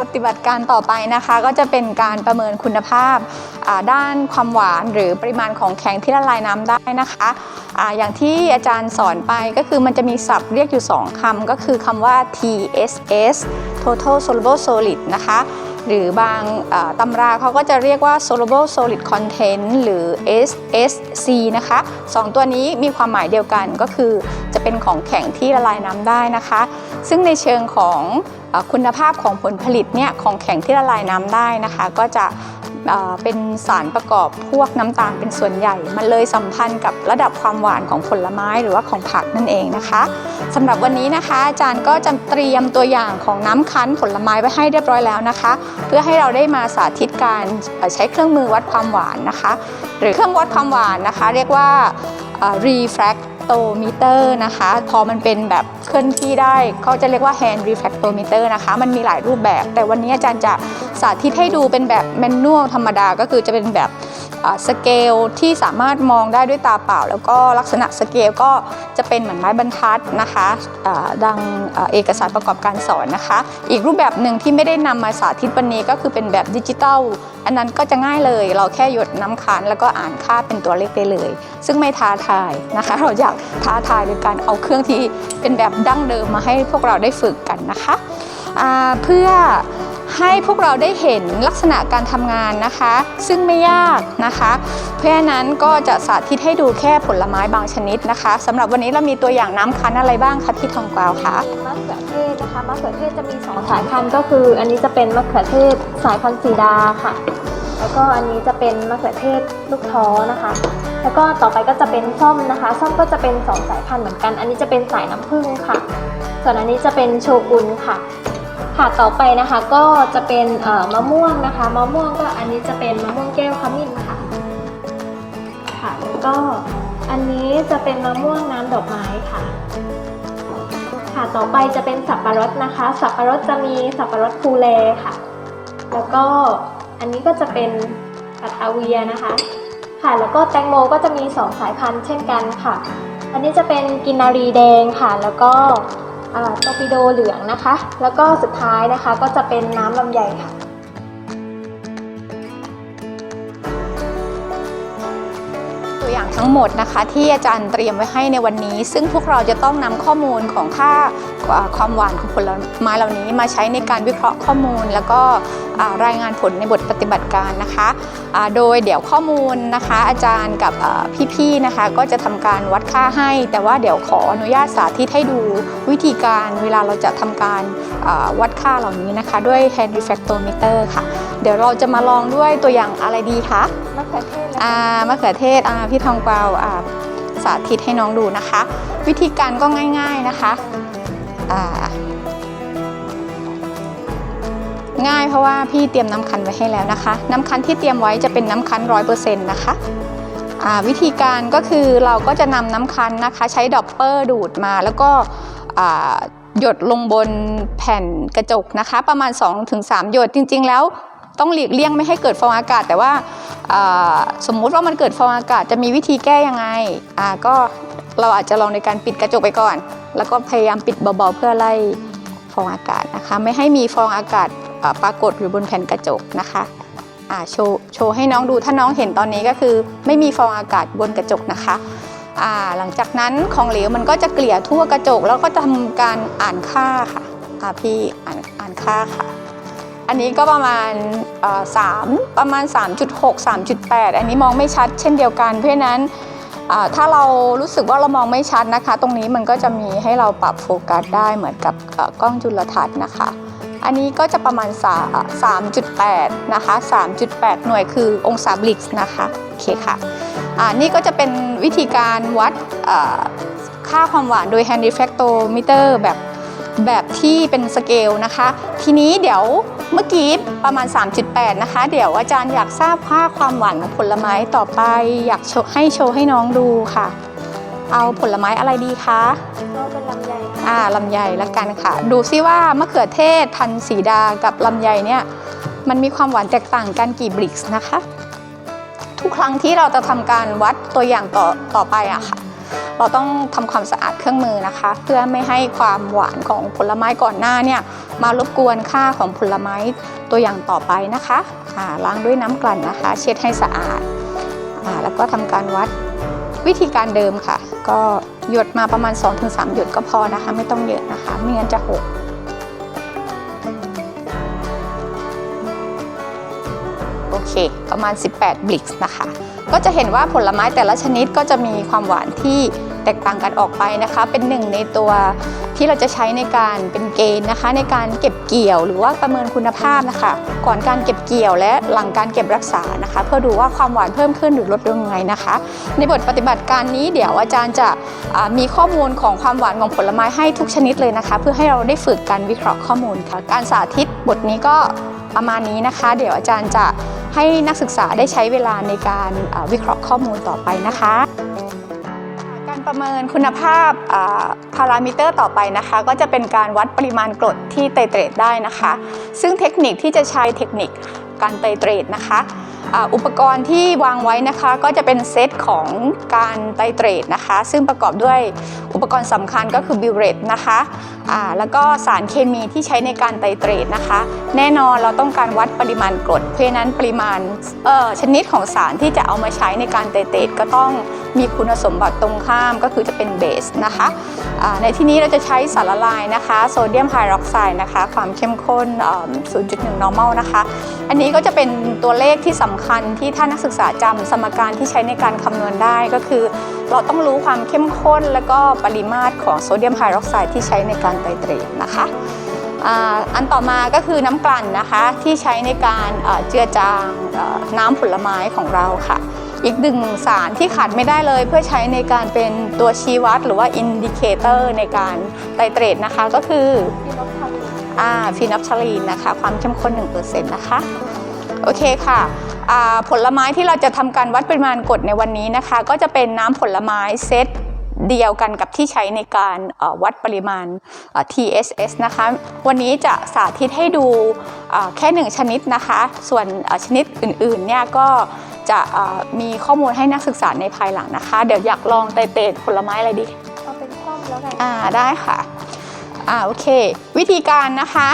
ปฏิบัติการต่อไปนะคะก็จะเป็นการประเมินคุณภาพด้านความหวานหรือปริมาณของแข็งที่ละลายน้ำได้นะคะอาอย่างที่อาจารย์สอนไปก็คือมันจะมีศัพท์เรียกอยู่ 2คำก็คือคำว่า TSS Total Soluble Solid นะคะหรือบางตำราเขาก็จะเรียกว่า soluble solid content หรือ SSC นะคะสองตัวนี้มีความหมายเดียวกันก็คือจะเป็นของแข็งที่ละลายน้ำได้นะคะ ซึ่งในเชิงของอคุณภาพของผลผลิตเนี่ยของแข็งที่ละลายน้ำได้นะคะ ก็จะเป็นสารประกอบพวกน้ำตาลเป็นส่วนใหญ่ มันเลยสัมพันธ์กับระดับความหวานของผลไม้หรือว่าของผักนั่นเองนะคะสำหรับวันนี้นะคะ อาจารย์ก็จะเตรียมตัวอย่างของน้ำคั้นผลไม้ไว้ให้เรียบร้อยแล้วนะคะ เพื่อให้เราได้มาสาธิตการใช้เครื่องมือวัดความหวานนะคะ หรือเครื่องวัดความหวานนะคะ เรียกว่า โตมิเตอร์นะคะ พอมันเป็นแบบเคลื่อนที่ได้เขาจะเรียกว่า hand refractometer นะคะ มันมีหลายรูปแบบ แต่วันนี้อาจารย์จะสาธิตให้ดูเป็นแบบแมนนวลธรรมดาก็คือจะเป็นแบบ สเกลที่สามารถมองได้ด้วยตาเปล่า แล้วก็ลักษณะสเกลก็จะเป็นเหมือนไม้บรรทัดนะคะดังเอ่อเอกสารประกอบการสอนนะคะ อีกรูปแบบหนึ่งที่ไม่ได้นำมาสาธิตวันนี้ก็คือเป็นแบบดิจิตอลอันนั้นก็จะง่ายเลย เราแค่หยดน้ำคันแล้วก็อ่านค่าเป็นตัวเลขได้เลย ซึ่งไม่ท้าทายนะคะ เราอยากท้าทายโดยการเอาเครื่องที่เป็นแบบดั้งเดิมมาให้พวกเราได้ฝึกกันนะคะเพื่อ ให้พวกเราได้เห็นลักษณะการทำงานนะคะ ซึ่งไม่ยากนะคะ เพราะฉะนั้นก็จะสาธิตให้ดูแค่ผลไม้บางชนิดนะคะสำหรับวันนี้เรามีตัวอย่างน้ำคั้นอะไรบ้างคะพี่ทองกวาวคะมะเขือเทศนะคะมะเขือเทศจะมีสองสายพันธุ์ก็คือ อันนี้จะเป็นมะเขือเทศสายพันธุ์สีดาค่ะ แล้วก็อันนี้จะเป็นมะเขือเทศลูกท้อนะคะ แล้วก็ต่อไปก็จะเป็นส้มนะคะส้มก็จะเป็นสองสายพันธุ์เหมือนกัน อันนี้จะเป็นสายน้ำผึ้งค่ะ ส่วนอันนี้จะเป็นโชกุนค่ะ ค่ะต่อไปนะคะก็จะเป็นมะม่วงนะคะมะม่วงก็อันนี้จะเป็นมะม่วงแก้วขมิ้นค่ะค่ะแล้วก็อันนี้จะเป็นมะม่วงน้ำดอกไม้ค่ะ ค่ะต่อไปจะเป็นสับปะรดนะคะ สับปะรดจะมีสับปะรดภูเลค่ะ แล้วก็อันนี้ก็จะเป็นปัตอาเวียนะคะ ค่ะแล้วก็แตงโมก็จะมีสองสายพันธุ์เช่นกันค่ะ อันนี้จะเป็นกินนารีแดงค่ะ แล้วก็ อ่าโตปิโดเหลืองนะคะ แล้วก็สุดท้ายนะคะก็จะเป็นน้ำลำไยค่ะ ทั้งหมดนะคะ ที่อาจารย์เตรียมไว้ให้ในวันนี้ ซึ่งพวกเราจะต้องนำข้อมูลของค่าความหวานของผลไม้เหล่านี้มาใช้ในการวิเคราะห์ข้อมูล แล้วก็รายงานผลในบทปฏิบัติการนะคะโดยเดี๋ยวข้อมูลนะคะ อาจารย์กับพี่ๆนะคะ ก็จะทำการวัดค่าให้ แต่ว่าเดี๋ยวขออนุญาตสาธิตให้ดูวิธีการเวลาเราจะทำการวัดค่าเหล่านี้นะคะ ด้วย hand refractometer ค่ะ เดี๋ยวเราจะมาลองด้วยตัวอย่างอะไรดีคะมะเขือเทศ อามะเขือเทศอาพี่ทองกวาวอ่าสาธิตให้น้องดูนะคะ วิธีการก็ง่าย ๆนะคะง่ายเพราะว่าพี่เตรียมน้ำคั้นไว้ให้แล้วนะคะ น้ำคั้นที่เตรียมไว้จะเป็นน้ำคั้นร้อยเปอร์เซ็นต์นะคะวิธีการก็คือเราก็จะนำน้ำคั้นนะคะ ใช้ดอปเปอร์ดูดมาแล้วก็หยดลงบนแผ่นกระจกนะคะ ประมาณ 2-3 หยดจริง ๆ แล้ว ต้องหลีกเลี่ยงไม่ให้เกิดฟองอากาศ แต่ว่าสมมุติว่ามันเกิดฟองอากาศจะมีวิธีแก้ยังไงก็เราอาจจะลองในการปิดกระจกไปก่อน แล้วก็พยายามปิดเบาๆเพื่อไล่ฟองอากาศนะคะ ไม่ให้มีฟองอากาศปรากฏอยู่บนแผ่นกระจกนะคะโชว์โชว์ให้น้องดูถ้าน้องเห็นตอนนี้ก็คือ ไม่มีฟองอากาศบนกระจกนะคะหลังจากนั้นของเหลวมันก็จะเกลี่ยทั่วกระจก แล้วก็จะทำการอ่านค่าค่ะพี่อ่านอ่านค่าค่ะ อันนี้ก็ประมาณเอ่อ3ประมาณ 3.6 3.8 อันนี้มองไม่ชัดเช่นเดียวกัน เพราะนั้นถ้าเรารู้สึกว่าเรามองไม่ชัดนะคะ ตรงนี้มันก็จะมีให้เราปรับโฟกัสได้เหมือนกับกล้องจุลทรรศน์นะคะ อันนี้ก็จะประมาณ 3.8 นะคะ 3.8 หน่วยคือองศาบลิกซ์นะคะโอเคค่ะอ่านี่ก็จะเป็นวิธีการวัดค่าความหวานโดย hand refractometer แบบ แบบที่เป็นสเกลนะคะ ทีนี้เดี๋ยวเมื่อกี้ประมาณ 3.8 นะคะ เดี๋ยวอาจารย์อยากทราบค่าความหวานของผลไม้ต่อไป อยากโชว์ให้โชว์ให้น้องดูค่ะ เอาผลไม้อะไรดีคะก็เป็นลำไยค่ะอ่าลำไยละกันค่ะ ดูซิว่ามะเขือเทศพันธุ์สีดากับลำไยเนี่ยมันมีความหวานแตกต่างกันกี่บลิกส์นะคะ ทุกครั้งที่เราจะทำการวัดตัวอย่างต่อต่อไปอะค่ะ เราต้องทำความสะอาดเครื่องมือนะคะ เพื่อไม่ให้ความหวานของผลไม้ก่อนหน้าเนี่ยมารบกวนค่าของผลไม้ตัวอย่างต่อไปนะคะอ่าล้างด้วยน้ำกลั่นนะคะ เช็ดให้สะอาดอ่าแล้วก็ทำการวัดวิธีการเดิมค่ะ ก็หยดมาประมาณ 2-3 หยดก็พอนะคะ ไม่ต้องเยอะนะคะไม่งั้นจะหกโอเค ประมาณ 18บลิกส์นะคะ ก็จะเห็นว่าผลไม้แต่ละชนิดก็จะมีความหวานที่ แตกต่างกันออกไปนะคะ เป็นหนึ่งในตัวที่เราจะใช้ในการเป็นเกณฑ์นะคะ ในการเก็บเกี่ยวหรือว่าประเมินคุณภาพนะคะ ก่อนการเก็บเกี่ยวและหลังการเก็บรักษานะคะ เพื่อดูว่าความหวานเพิ่มขึ้นหรือลดลงยังไงนะคะ ในบทปฏิบัติการนี้เดี๋ยวอาจารย์จะมีข้อมูลของความหวานของผลไม้ให้ทุกชนิดเลยนะคะ เพื่อให้เราได้ฝึกการวิเคราะห์ข้อมูลค่ะ การสาธิตบทนี้ก็ประมาณนี้นะคะ เดี๋ยวอาจารย์จะให้นักศึกษาได้ใช้เวลาในการวิเคราะห์ข้อมูลต่อไปนะคะ ประเมินคุณภาพพารามิเตอร์ต่อไปนะคะ ก็จะเป็นการวัดปริมาณกรดที่ไตเตรตได้นะคะ ซึ่งเทคนิคที่จะใช้เทคนิคการไตเตรตนะคะ อุปกรณ์ที่วางไว้นะคะ ก็จะเป็นเซตของการไตเตรตนะคะ ซึ่งประกอบด้วยอุปกรณ์สำคัญก็คือบิวเรตนะคะแล้วก็สารเคมีที่ใช้ในการไตเตรตนะคะ แน่นอนเราต้องการวัดปริมาณกรด เพราะนั้นปริมาณชนิดของสารที่จะเอามาใช้ในการไตเตรตก็ต้องมีคุณสมบัติตรงข้ามก็คือจะเป็นเบสนะคะในที่นี้เราจะใช้สารละลายนะคะ โซเดียมไฮดรอกไซด์นะคะ ความเข้มข้น 0.1 normal นะคะ อันนี้ก็จะเป็นตัวเลขที่สำคัญที่ถ้านักศึกษาจำสมการที่ใช้ในการคำนวณได้ก็คือ เราต้องรู้ความเข้มข้น และก็ปริมาตรของโซเดียมไฮดรอกไซด์ที่ใช้ในการไตรเตรตนะคะอันต่อมาก็คือน้ำกลั่นนะคะที่ใช้ในการเจือจางน้ำผลไม้ของเราค่ะ อีกหนึ่งสารที่ขาดไม่ได้เลย เพื่อใช้ในการเป็นตัวชี้วัดหรือว่าอินดิเคเตอร์ในการไตรเตรตนะคะก็คือฟีนอลชาลีนนะคะ ความเข้มข้น 1%นะคะ โอเคค่ะอ่าผลไม้ที่เราจะทำการวัดปริมาณกรดในวันนี้นะคะ ก็จะเป็นน้ำผลไม้เซตเดียวกันกับที่ใช้ในการเอ่อวัดปริมาณเอ่อ TSS นะคะ วันนี้จะสาธิตให้ดูอ่าแค่หนึ่งชนิดนะคะ ส่วนเอ่อชนิดอื่นๆเนี่ยก็จะอ่ามีข้อมูลให้นักศึกษาในภายหลังนะคะ เดี๋ยวอยากลองไตเตดผลไม้อะไรดีเอาเป็นส้มแล้วกันอ่าได้ค่ะอ่าโอเค วิธีการนะคะ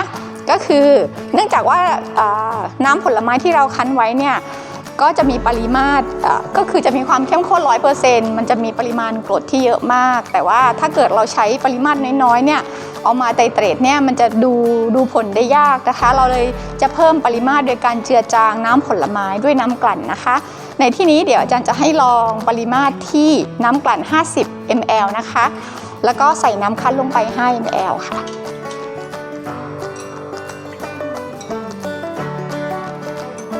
ก็คือเนื่องจากว่าน้ำผลไม้ที่เราคั้นไว้เนี่ยก็จะมีปริมาตรก็คือจะมีความเข้มข้น100%มันจะมีปริมาณกรดที่เยอะมาก แต่ว่าถ้าเกิดเราใช้ปริมาตรน้อยๆเนี่ยเอามาไตเตรตเนี่ยมันจะดูดูผลได้ยากนะคะ เราเลยจะเพิ่มปริมาตรโดยการเจือจางน้ำผลไม้ด้วยน้ำกลั่นนะคะ ในที่นี้เดี๋ยวอาจารย์จะให้ลองปริมาตรที่น้ำกลั่น 50 ml นะคะ แล้วก็ใส่น้ำคั้นลงไป 5 ml ค่ะ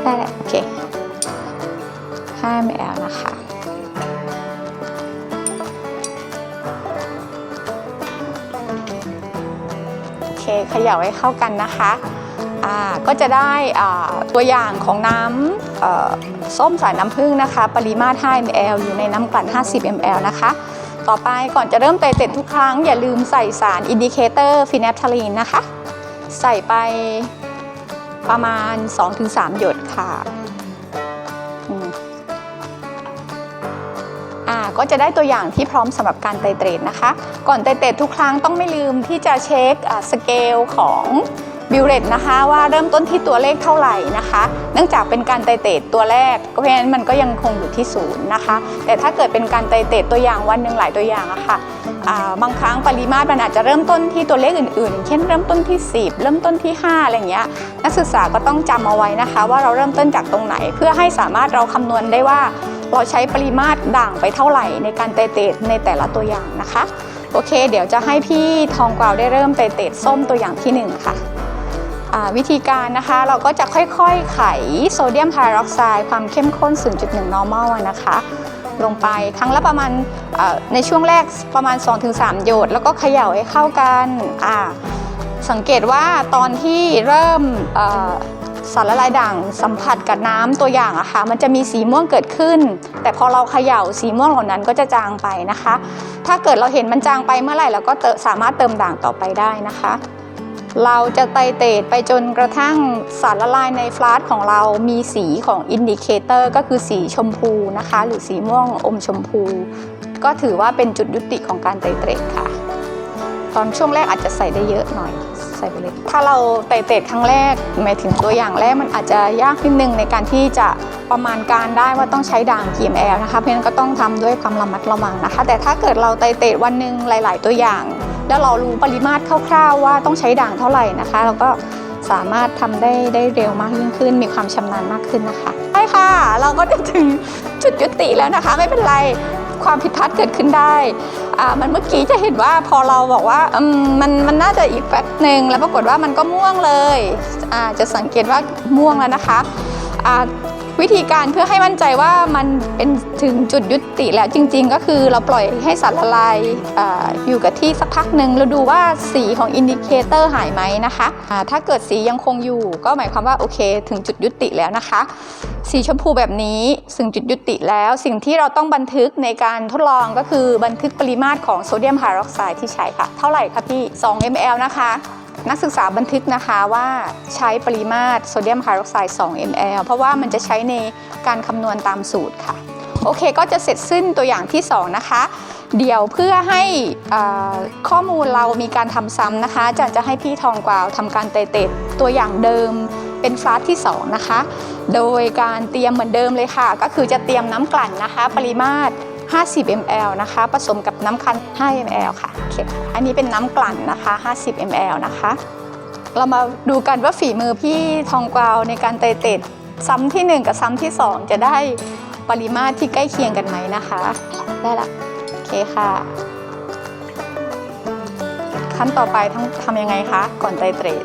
ได้แล้วโอเค5 ml นะคะ โอเคเขย่าให้เข้ากันนะคะก็จะได้ตัวอย่างของน้ำส้มสายน้ำผึ้งนะคะ ปริมาตร 5 ml อยู่ในน้ำกลั่น 50 ml นะคะ ต่อไปก่อนจะเริ่มไตรเต็ดทุกครั้ง อย่าลืมใส่สารอินดิเคเตอร์ฟินัทาลีนนะคะ ใส่ไป ประมาณ 2-3 หยดค่ะอ่าก็จะได้ตัวอย่างที่พร้อมสำหรับการไตเตรดนะคะ ก่อนไตเตรดทุกครั้งต้องไม่ลืมที่จะเช็คสเกลของ บิวเรตนะคะว่าเริ่มต้นที่ตัวเลขเท่าไหร่นะคะ เนื่องจากเป็นการไตเตรดตัวแรกเพราะฉะนั้นมันก็ยังคงอยู่ที่ศูนย์นะคะ แต่ถ้าเกิดเป็นการไตเตรดตัวอย่างวันหนึ่งหลายตัวอย่างอะค่ะอ่าบางครั้งปริมาตรมันอาจจะเริ่มต้นที่ตัวเลขอื่นๆ เช่นเริ่มต้นที่ 10 เริ่มต้นที่ 5 อะไรเงี้ยนักศึกษาก็ต้องจำเอาไว้นะคะ ว่าเราเริ่มต้นจากตรงไหน เพื่อให้สามารถเราคำนวณได้ว่าเราใช้ปริมาตรด่างไปเท่าไหร่ในการไตเตรดในแต่ละตัวอย่างนะคะ โอเค เดี๋ยวจะให้พี่ทองกวาวได้เริ่มไตเตดส้มตัวอย่างที่หนึ่งค่ะ วิธีการนะคะเราก็จะค่อยๆ ไขโซเดียมไฮดรอกไซด์ความเข้มข้น 0.1 normal อะนะคะ ลงไปครั้งละประมาณในช่วงแรกประมาณ 2-3หยดแล้วก็เขย่าให้เข้ากันสังเกตว่าตอนที่เริ่มสารละลายด่างสัมผัสกับน้ำตัวอย่างอะค่ะมันจะมีสีม่วงเกิดขึ้น แต่พอเราเขย่าสีม่วงเหล่านั้นก็จะจางไปนะคะ ถ้าเกิดเราเห็นมันจางไปเมื่อไหร่เราก็สามารถเติมด่างต่อไปได้นะคะ เราจะไตเตดไปจนกระทั่งสารละลายในฟลาสของเรามีสีของอินดิเคเตอร์ก็คือสีชมพูนะคะ หรือสีม่วงอมชมพู ก็ถือว่าเป็นจุดยุติของการไตเตดค่ะ ตอนช่วงแรกอาจจะใส่ได้เยอะหน่อยใส่ไปเลยถ้าเราไตเตดครั้งแรกหมายถึงตัวอย่างแรกมันอาจจะยากนิดนึงในการที่จะประมาณการได้ว่าต้องใช้ด่าง GML นะคะ เพราะฉะนั้นก็ต้องทำด้วยความระมัดระวังนะคะ แต่ถ้าเกิดเราไตเตดวันหนึ่งหลาย ๆ ตัวอย่าง แล้วเรารู้ปริมาตรคร่าวๆว่าต้องใช้ด่างเท่าไหร่นะคะเราก็สามารถทำได้ได้เร็วมากยิ่งขึ้น มีความชำนาญมากขึ้นนะคะใช่ค่ะ เราก็จะถึงจุดยุติแล้วนะคะ ไม่เป็นไรความผิดพลาดเกิดขึ้นได้อ่ามันเมื่อกี้จะเห็นว่าพอเราบอกว่าอืมมันมันน่าจะอีกแป๊บหนึ่งแล้วปรากฏว่ามันก็ม่วงเลยอ่าจะสังเกตว่าม่วงแล้วนะคะอ่า วิธีการเพื่อให้มั่นใจว่ามันเป็นถึงจุดยุติแล้วจริง ๆ ก็คือเราปล่อยให้สารละลายออยู่กับที่สักพักหนึ่งแล้วดูว่าสีของอินดิเคเตอร์หายไหมนะคะอ่าถ้าเกิดสียังคงอยู่ ก็หมายความว่าโอเคถึงจุดยุติแล้วนะคะ สีชมพูแบบนี้ถึงจุดยุติแล้ว สิ่งที่เราต้องบันทึกในการทดลองก็คือบันทึกปริมาตรของโซเดียมไฮดรอกไซด์ที่ใช้ค่ะ เท่าไหร่คะพี่ 2 ml นะคะ นักศึกษาบันทึกนะคะว่าใช้ปริมาตรโซเดียมไฮดรอกไซด์ 2 ml เพราะว่ามันจะใช้ในการคำนวณตามสูตรค่ะ โอเคก็จะเสร็จสิ้นตัวอย่างที่ 2 นะคะ เดี๋ยวเพื่อให้ข้อมูลเรามีการทำซ้ำนะคะจารย์จะให้พี่ทองกวาวทำการเตเตดตัวอย่างเดิมเป็นฟลาสที่ 2 นะคะ โดยการเตรียมเหมือนเดิมเลยค่ะ ก็คือจะเตรียมน้ำกลั่นนะคะ ปริมาตร 50 ml นะคะ ผสมกับน้ำคั้น5 ml ค่ะโอเคอันนี้เป็นน้ำกลั่นนะคะ 50 ml นะคะ เรามาดูกันว่าฝีมือพี่ทองกวาวในการเตเตดซ้ำที่ 1 กับซ้ำที่ 2 จะได้ปริมาตรที่ใกล้เคียงกันไหมนะคะ ได้ละโอเคค่ะ ขั้นต่อไปต้งทำยังไงคะ ก่อนไตเตรด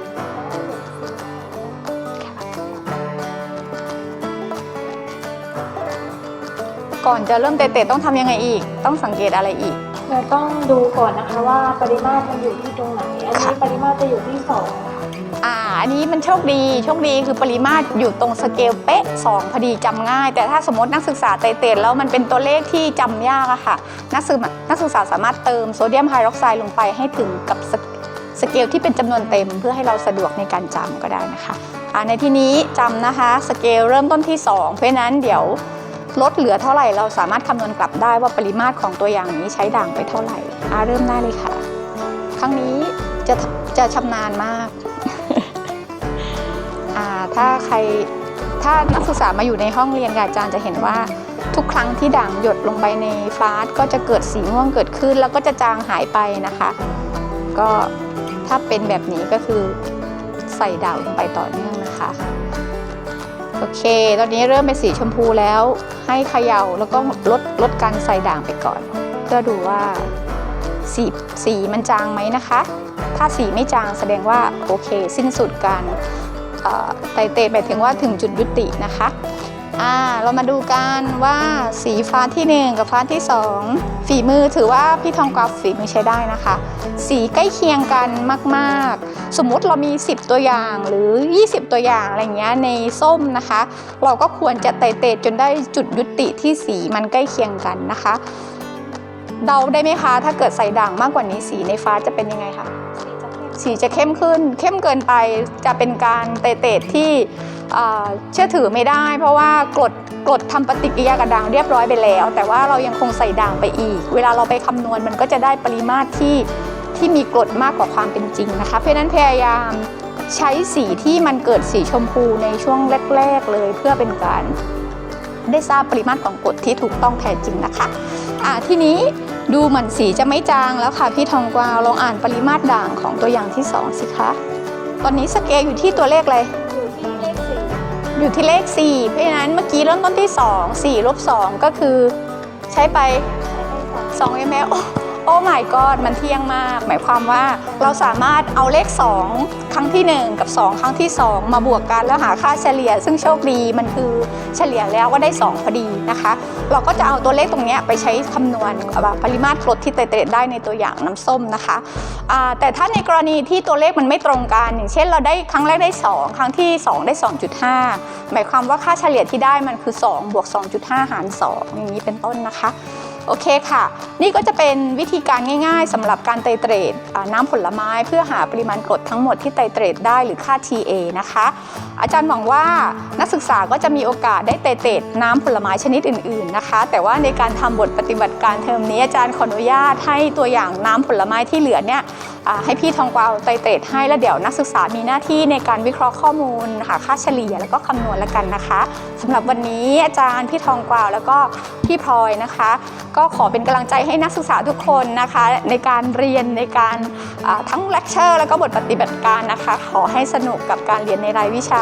ก่อนจะเริ่มเตะๆต้องทำยังไงอีก ต้องสังเกตอะไรอีก เราต้องดูก่อนนะคะว่าปริมาตรมันอยู่ที่ตรงไหน อันนี้ค่ะปริมาตรจะอยู่ที่สองค่ะอ่า อันนี้มันโชคดี โชคดีคือปริมาตรอยู่ตรงสเกลเป๊ะ 2 พอดีจำง่าย แต่ถ้าสมมตินักศึกษาเตะๆแล้วมันเป็นตัวเลขที่จำยากอะค่ะ นักศึกษานักศึกษาสามารถเติมโซเดียมไฮดรอกไซด์ลงไปให้ถึงกับสสเกลที่เป็นจำนวนเต็มเพื่อให้เราสะดวกในการจำก็ได้นะคะอ่าในที่นี้จำนะคะสเกลเริ่มต้นที่ 2 เพราะฉะนั้นเดี๋ยว ลดเหลือเท่าไหร่เราสามารถคำนวณกลับได้ว่าปริมาตรของตัวอย่างนี้ใช้ด่างไปเท่าไหร่อาเริ่มได้เลยค่ะ ครั้งนี้จะจะชำนาญมากอ่าถ้าใครถ้านักศึกษามาอยู่ในห้องเรียนกับอาจารย์จะเห็นว่าทุกครั้งที่ด่างหยดลงไปในฟลาสก็จะเกิดสีม่วงเกิดขึ้น แล้วก็จะจางหายไปนะคะ ก็ถ้าเป็นแบบนี้ก็คือใส่ด่างลงไปต่อเนื่องนะคะ โอเค ตอนนี้เริ่มเป็นสีชมพูแล้ว ให้เขย่าแล้วก็ลดลดการใส่ด่างไปก่อน เพื่อดูว่าสีสีมันจางไหมนะคะ ถ้าสีไม่จางแสดงว่าโอเค สิ้นสุดการเอ่อไตเตะหมายถึงว่าถึงจุดยุตินะคะ อ่าเรามาดูกันว่าสีฟ้าทีหนึ่1 กับฟ้าที่ 2 ฝีมือถือว่าพี่ทองกวาวฝีมือใช้ได้นะคะ สีใกล้เคียงกันมากๆ สมมุติเรามี 10 ตัวอย่างหรือ 20 ตัวอย่างอะไรเงี้ยในส้มนะคะ เราก็ควรจะไตรเตดจนได้จุดยุติที่สีมันใกล้เคียงกันนะคะเดาได้ไหมคะ ถ้าเกิดใส่ด่างมากกว่านี้สีในฟ้าจะเป็นยังไงคะสีจะเข้มสีจะเข้มขึ้นเข้มเกินไปจะเป็นการเตะเตะที่ เชื่อถือไม่ได้ เพราะว่ากรดกรดทำปฏิกิริยากับด่างเรียบร้อยไปแล้ว แต่ว่าเรายังคงใส่ด่างไปอีก เวลาเราไปคำนวณมันก็จะได้ปริมาตรที่ที่มีกรดมากกว่าความเป็นจริงนะคะเพราะนั้นพยายามใช้สีที่มันเกิดสีชมพูในช่วงแรก ๆ เลยเพื่อเป็นการได้ทราบปริมาตรของกรดที่ถูกต้องแท้จริงนะคะอ่าทีนี้ดูเหมือนสีจะไม่จางแล้วค่ะพี่ทองกวาวลองอ่านปริมาตรด่างของตัวอย่างที่ 2 สิคะ ตอนนี้สเกลอยู่ที่ตัวเลขเลขสี่ อยู่ที่เลข 4 เพราะฉะนั้นเมื่อกี้เริ่มต้นที่ 2 4ลบ2ก็คือใช้ไปใช้ได้สอง2 ml โอ้ my god มันเที่ยงมาก หมายความว่าเราสามารถเอาเลข 2 ครั้งที่ 1 กับ 2 ครั้งที่ 2 มาบวกกันแล้วหาค่าเฉลี่ย ซึ่งโชคดีมันคือเฉลี่ยแล้วก็ได้ 2 พอดีนะคะ เราก็จะเอาตัวเลขตรงนี้ไปใช้คำนวณแบบปริมาตรกรดที่เตะได้ในตัวอย่างน้ำส้มนะคะแต่ถ้าในกรณีที่ตัวเลขมันไม่ตรงกัน อย่างเช่นเราได้ครั้งแรกได้ 2 ครั้งที่ 2 ได้ 2.5 หมายความว่าค่าเฉลี่ยที่ได้มันคือ 2 บวก 2.5 หาร 2 อย่างนี้เป็นต้นนะคะ โอเคค่ะ นี่ก็จะเป็นวิธีการง่ายๆสำหรับการไตเตรดน้ำผลไม้เพื่อหาปริมาณกรดทั้งหมดที่ไตเตรดได้หรือค่า TA นะคะ อาจารย์หวังว่านักศึกษาก็จะมีโอกาสได้เตเตดน้ำผลไม้ชนิดอื่น ๆนะคะ แต่ว่าในการทำบทปฏิบัติการเทอมนี้อาจารย์ขออนุญาตให้ตัวอย่างน้ำผลไม้ที่เหลือเนี่ยให้พี่ทองกวาวไตเตดให้แล้วเดี๋ยวนักศึกษามีหน้าที่ในการวิเคราะห์ข้อมูลหาค่าเฉลี่ยแล้วก็คำนวณแล้วกันนะคะสำหรับวันนี้อาจารย์พี่ทองกวาวแล้วก็พี่พลอยนะคะ ก็ขอเป็นกำลังใจให้นักศึกษาทุกคนนะคะ ในการเรียนในการทั้งเลคเชอร์แล้วก็บทปฏิบัติการนะคะ ขอให้สนุกกับการเรียนในรายวิชา